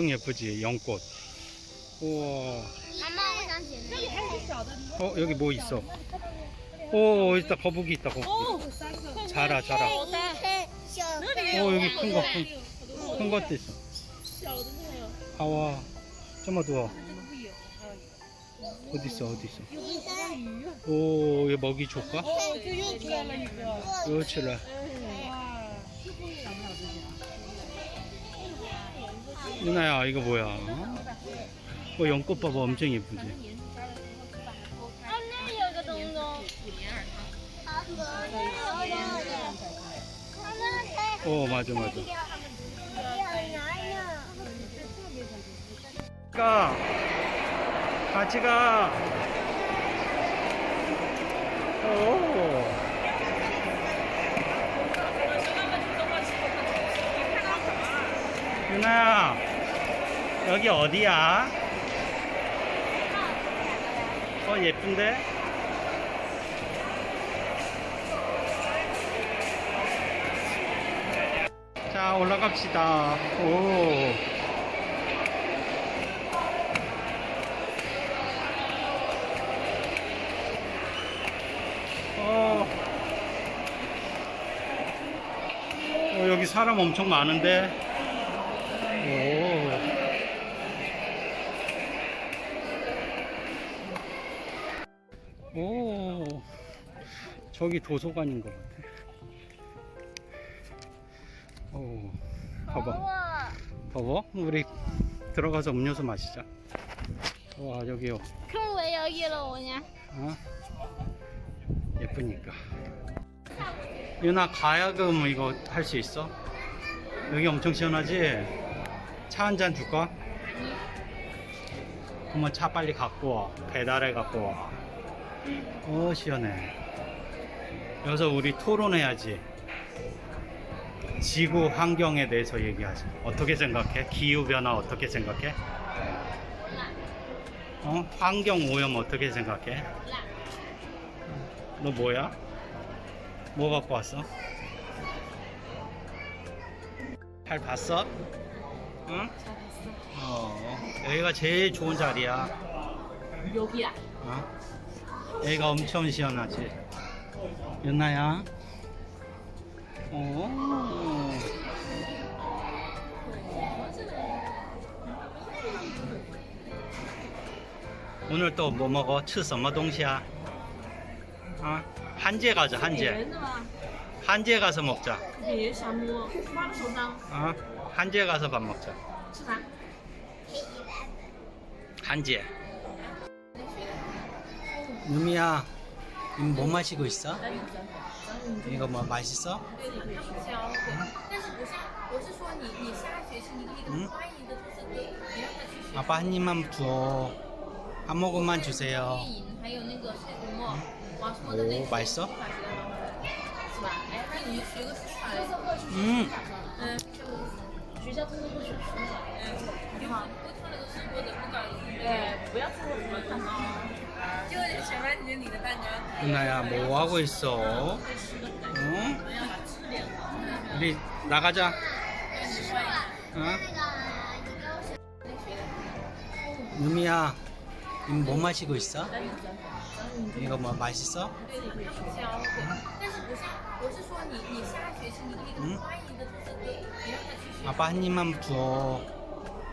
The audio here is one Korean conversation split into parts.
엄청 예쁘지 연꽃. 우와. 어 여기 뭐 있어? 오 있다 거북이 있다 거북이. 자라 자라. 오 여기 큰거. 큰, 큰 것도 있어. 아와. 좀만 누워 어디 있어 어디 있어? 오 여기 먹이 줄까? 어, 그 요칠라 그 누나야 이거 뭐야? 어, 어 연꽃 봐봐 엄청 예쁘지? 어 맞아 맞아. 가 같이 가. 어. 오. 누나야. 여기 어디야? 어 예쁜데? 자 올라갑시다 오 어. 어, 여기 사람 엄청 많은데. 저기 도서관인 것 같아. 오, 봐봐. 아, 더워? 우리 들어가서 음료수 마시자. 와, 여기요. 그럼 왜 여기로 오냐? 어? 예쁘니까. 유나 가야금 이거 할 수 있어? 여기 엄청 시원하지? 차 한 잔 줄까? 그러면 차 빨리 갖고 와. 배달해 갖고 와. 어, 시원해. 여기서 우리 토론해야지. 지구 환경에 대해서 얘기하자. 어떻게 생각해? 기후변화 어떻게 생각해? 어? 환경 오염 어떻게 생각해? 너 뭐야? 뭐 갖고 왔어? 잘 봤어? 응? 어, 여기가 제일 좋은 자리야. 여기야. 어? 여기가 엄청 시원하지. 윤나야. 오. 오늘 또 뭐 먹어? 吃什么东西啊? 아, 한제 가자, 한제. 圆的吗？ 한제 가서 먹자. 也想摸，挖个手掌， 어? 한제 가서 밥 먹자. 吃啥？ 한 누미야, 이거 뭐 마시고 있어? 이거 뭐 맛있어? 응? 아빠 한 입만 줘. 한 모금만 주세요. 오, 맛있어? 음. 음. 水涂墨，王说的那哦个白色书法学的方法，是吧？哎，那你就学个书法， 음, 嗯，学校特色课选书法。挺好，不看那个书或者不搞，对，不要特色课看到。就全班经理的蛋糕。 누나야 뭐 하고 있어? 응? 우리 나가자. 어? 누미야, 이거 뭐 마시고 있어? 이거 뭐 맛있어? 对，他们教，对，但是不是，我是说你，你下学期你可以跟嗯欢迎的特色课，你让他去学 아빠 한 입만 줘.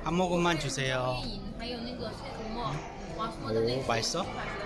한 모금만 주세요. 电影，还有那个水涂墨，王说的那个哦白色书法学的方法，是吧？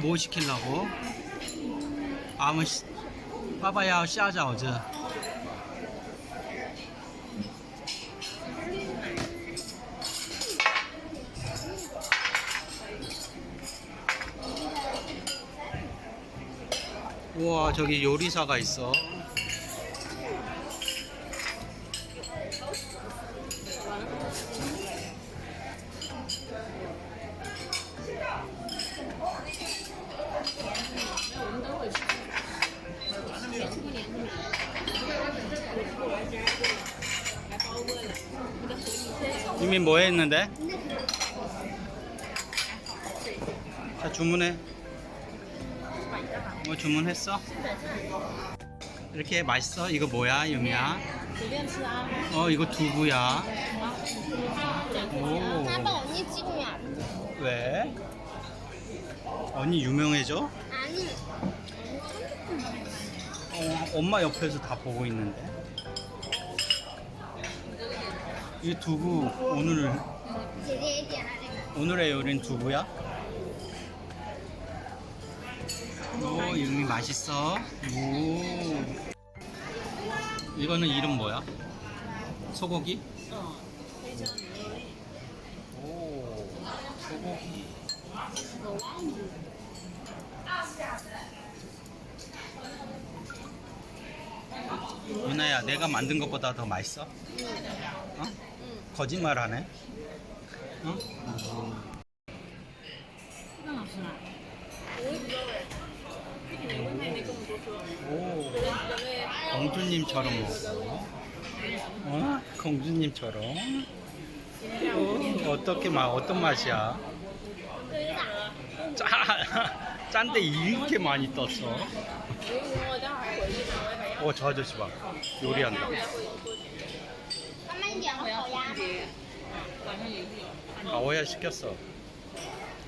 뭐 시키려고? 아무 시, 빠바야 샤자 어제. 우와 저기 요리사가 있어 장민 뭐 했는데? 자 주문해 뭐 주문했어? 이렇게 맛있어? 이거 뭐야 유미야? 어 이거 두부야 오. 언니 찍으면 안 돼. 왜? 언니 유명해져? 아니. 어, 엄마 옆에서 다 보고 있는데 이 두부 오늘 오늘의 요리는 두부야? 오 이름이 맛있어. 오 이거는 이름 뭐야? 소고기? 오 소고기. 누나야 내가 만든 것보다 더 맛있어? 어? 거짓말 하네. 응? 오, 공주님처럼 먹어. 어? 공주님처럼. 어떻게 맛, 어떤 맛이야? 짜, 짠데 이렇게 많이 떴어. 어, 저 아저씨 봐. 요리한다. 아, 오야 시켰어.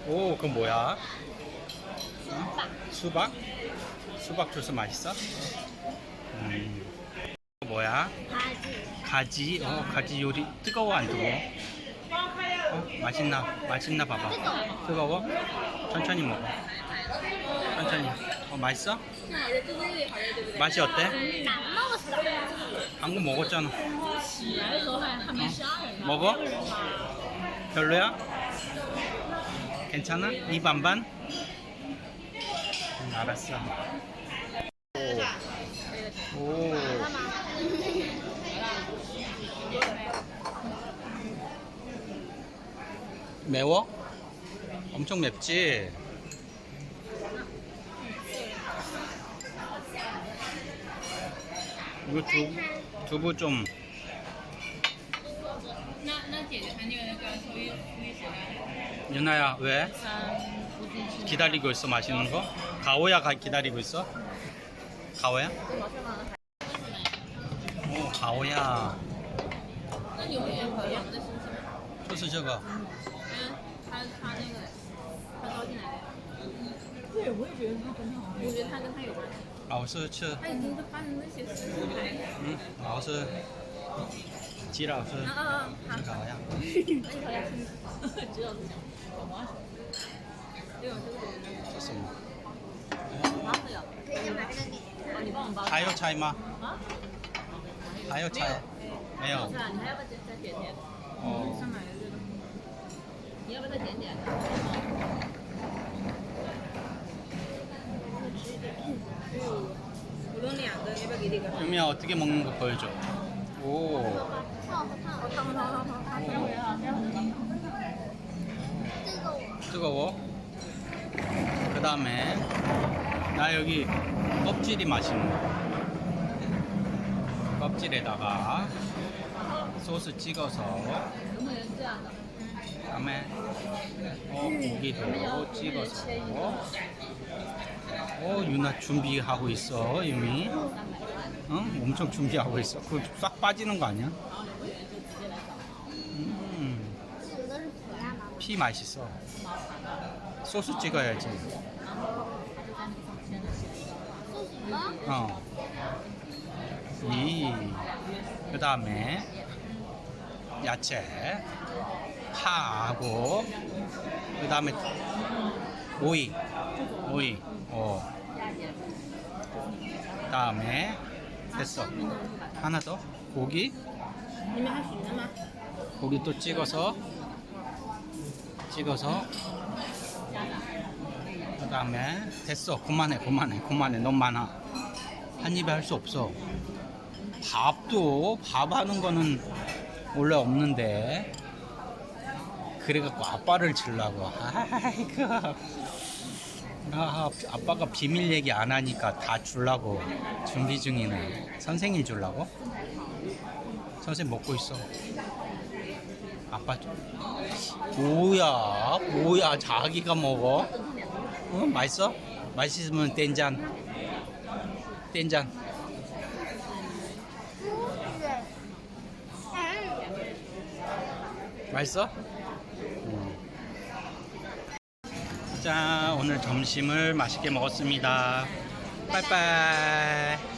오, 그건 뭐야? 수박. 수박? 수박 주스 맛있어? 음. 뭐야? 가지. 가지. 어, 가지 요리 뜨거워 안 뜨거워? 어, 맛있나? 맛있나 봐봐. 뜨거워? 천천히 먹어. 천천히. 어, 맛있어? 맛이 어때? 안 먹었어. 방금 먹었잖아. 어. 먹어? 별로야? 괜찮아? 이 반반? 음, 알았어. 오. 오. 매워? 엄청 맵지? 이거 두, 두부 좀 那那姐姐她那个那个收益收益谁来？ 유나야 왜? 三附近吃。 기다리고 있어 맛있는 거? 가오야 가 기다리고 있어? 가오야? 오 가오야 那你会员和养的是什么？ 소스 저거 嗯，他他那个他招进来的。对，我也觉得他跟他好像。我觉得他跟他有关系。 老师吃。嗯，老师，吉老师。嗯嗯嗯，好。烤。老师。这种？还要拆吗？啊？还要拆？没有。没。你要不？要再点点？ 유미야 어떻게 먹는 거 보여줘. 오. 뜨거워. 그 다음에 나 여기 껍질이 맛있는 거. 껍질에다가 소스 찍어서. 그다음에 어, 고기도 찍어서. 어, 유나 준비하고 있어 이미. 응? 엄청 준비하고 있어. 그거 싹 빠지는 거 아니야? 음, 피 맛있어. 소스 찍어야지. 어. 이. 그 다음에 야채. 파하고. 그 다음에 오이. 오이. 어. 그 다음에 됐어. 하나 더. 고기. 이미 할수 있나? 고기 또 찍어서 찍어서 그다음에 됐어. 그만해. 그만해. 그만해. 너무 많아. 한 입에 할 수 없어. 밥도 밥 하는 거는 원래 없는데 그래갖고 아빠를 질라고 아이고 아, 아빠가 비밀 얘기 안 하니까 다 주려고 준비 중이네 선생님 주려고? 선생님 먹고 있어 아빠 좀. 뭐야? 뭐야? 자기가 먹어? 어? 맛있어? 맛있으면 땡잔. 땡잔. 맛있어? 자, 오늘 점심을 맛있게 먹었습니다. 빠이빠이.